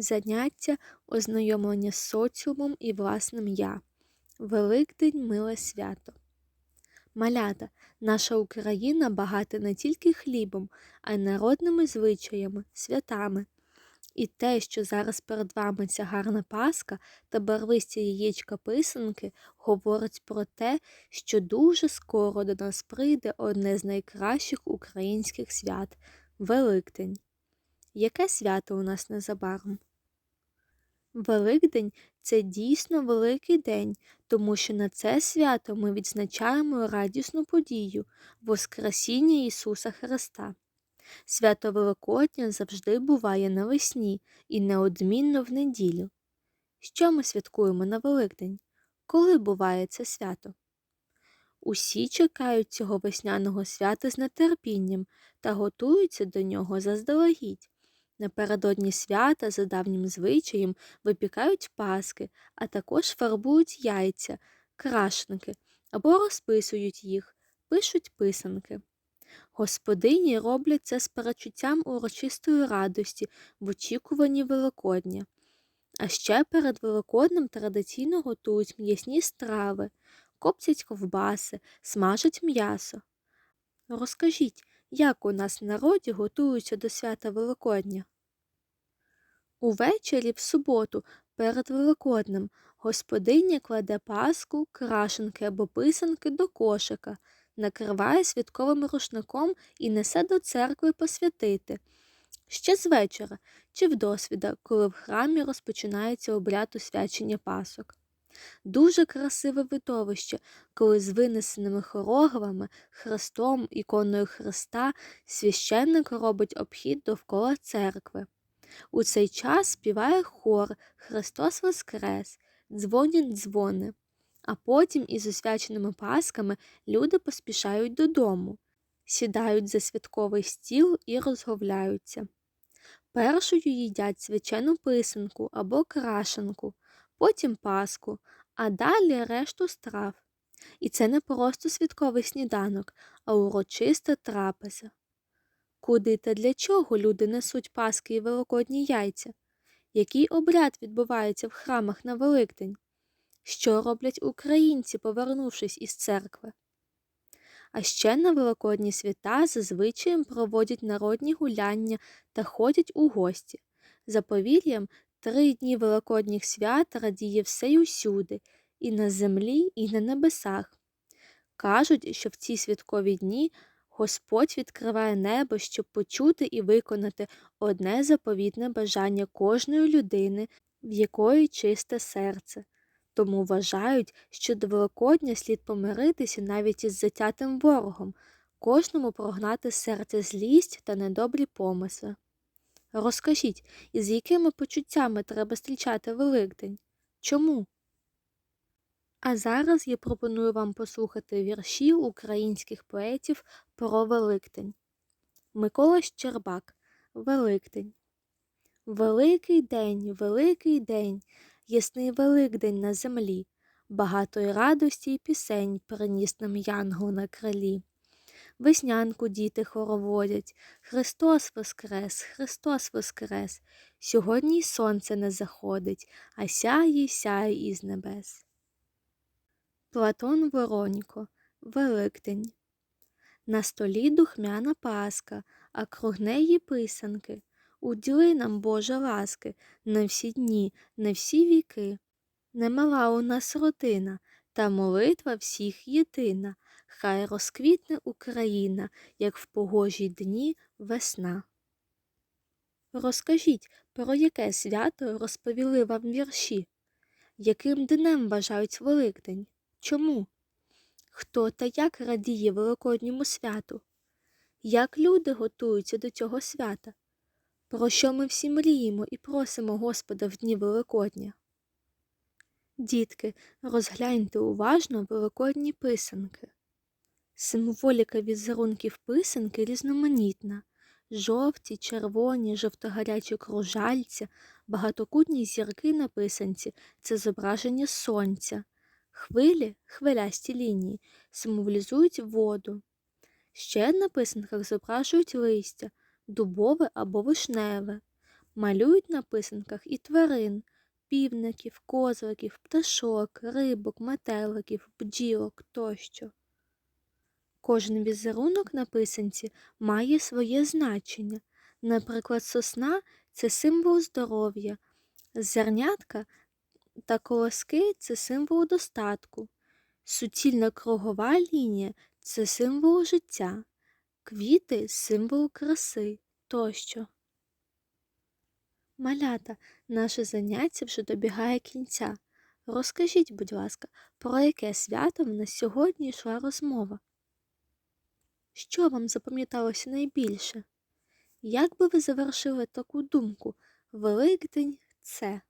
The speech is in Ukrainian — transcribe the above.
Заняття ознайомлення з соціумом і власним я. Великдень миле свято. Малята, наша Україна багата не тільки хлібом, а й народними звичаями, святами. І те, що зараз перед вами ця гарна паска та барвисті яєчка писанки, говорить про те, що дуже скоро до нас прийде одне з найкращих українських свят Великдень. Яке свято у нас незабаром? Великдень це дійсно великий день, тому що на це свято ми відзначаємо радісну подію Воскресіння Ісуса Христа. Свято Великодня завжди буває навесні і неодмінно в неділю. Що ми святкуємо на Великдень? Коли буває це свято? Усі чекають цього весняного свята з нетерпінням та готуються до нього заздалегідь. Напередодні свята за давнім звичаєм випікають паски, а також фарбують яйця, крашенки або розписують їх, пишуть писанки. Господині роблять це з перечуттям урочистої радості в очікуванні Великодня. А ще перед Великоднем традиційно готують м'ясні страви, коптять ковбаси, смажать м'ясо. Розкажіть, як у нас в народі готуються до свята Великодня? Увечері в суботу перед Великоднем господиня кладе паску, крашенки або писанки до кошика, накриває святковим рушником і несе до церкви посвятити. Ще з вечора чи вдосвіда, коли в храмі розпочинається обряд освячення пасок. Дуже красиве видовище, коли з винесеними хорогвами, хрестом, іконою Христа священник робить обхід довкола церкви. У цей час співає хор Христос Воскрес, дзвонять дзвони, а потім із освяченими пасками люди поспішають додому, сідають за святковий стіл і розговляються. Першою їдять свячену писанку або крашенку, потім паску, а далі решту страв. І це не просто святковий сніданок, а урочиста трапеза. Куди та для чого люди несуть паски і великодні яйця? Який обряд відбувається в храмах на Великдень? Що роблять українці, повернувшись із церкви? А ще на великодні свята зазвичай проводять народні гуляння та ходять у гості. За повір'ям, три дні великодніх свят радіє все й усюди, і на землі, і на небесах. Кажуть, що в ці святкові дні Господь відкриває небо, щоб почути і виконати одне заповітне бажання кожної людини, в якої чисте серце. Тому вважають, що до Великодня слід помиритися навіть із затятим ворогом, кожному прогнати з серця злість та недобрі помисли. Розкажіть, із якими почуттями треба зустрічати Великдень? Чому? А зараз я пропоную вам послухати вірші українських поетів про Великдень. Микола Щербак Великдень. Великий день, великий день, ясний Великдень на землі, багатої радості й пісень приніс нам янгол на крилі. Веснянку діти хороводять, Христос Воскрес, Христос Воскрес, сьогодні й сонце не заходить, а сяє, сяє із небес. Платон Воронько Великдень. На столі духмяна паска, а круг неї писанки. Уділи нам, Боже, ласки, на всі дні, на всі віки. Немала у нас родина, та молитва всіх єдина. Хай розквітне Україна, як в погожі дні весна. Розкажіть, про яке свято розповіли вам вірші? Яким днем вважають Великдень? Чому? Хто та як радіє Великодньому святу? Як люди готуються до цього свята? Про що ми всі мріємо і просимо Господа в дні Великодня? Дітки, розгляньте уважно великодні писанки. Символіка візерунків писанки різноманітна жовті, червоні, жовтогарячі кружальця, багатокутні зірки на писанці це зображення сонця. Хвилі, хвилясті лінії, символізують воду. Ще на писанках зображують листя, дубове або вишневе, Малюють на писанках і тварин, півників, козликів, пташок, рибок, метеликів, бджілок тощо. Кожен візерунок на писанці має своє значення. Наприклад, сосна це символ здоров'я, зернятка та колоски це символ достатку, суцільна кругова лінія це символ життя, квіти символ краси тощо. Малята, наше заняття вже добігає кінця. Розкажіть, будь ласка, про яке свято в нас сьогодні йшла розмова? Що вам запам'яталося найбільше? Як би ви завершили таку думку? Великдень це.